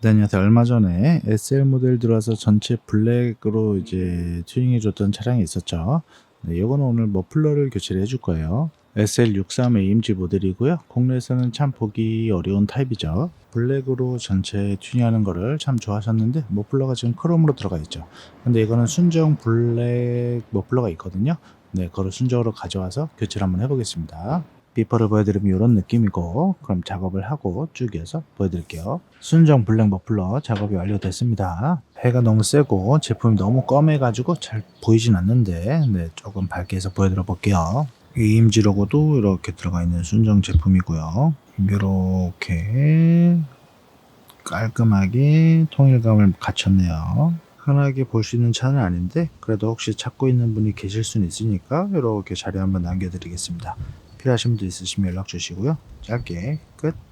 네, 안녕하세요. 얼마 전에 SL 모델 들어와서 전체 블랙으로 이제 튜닝해 줬던 차량이 있었죠. 네, 이거는 오늘 머플러를 교체를 해줄 거예요. SL63 AMG 모델이고요. 국내에서는 참 보기 어려운 타입이죠. 블랙으로 전체 튜닝하는 거를 참 좋아하셨는데 머플러가 지금 크롬으로 들어가 있죠. 근데 이거는 순정 블랙 머플러가 있거든요. 네, 그걸 순정으로 가져와서 교체를 한번 해보겠습니다. 비퍼를 보여드리면 이런 느낌이고 그럼 작업을 하고 쭉 해서 보여드릴게요. 순정 블랙 머플러 작업이 완료됐습니다. 해가 너무 세고 제품이 너무 검해가지고 잘 보이진 않는데 네, 조금 밝게 해서 보여드려 볼게요. AMG 로고도 이렇게 들어가 있는 순정 제품이고요. 이렇게 깔끔하게 통일감을 갖췄네요. 흔하게 볼 수 있는 차는 아닌데 그래도 혹시 찾고 있는 분이 계실 수는 있으니까 이렇게 자료 한번 남겨드리겠습니다 필요하신 분도 있으시면 연락 주시고요. 짧게 끝.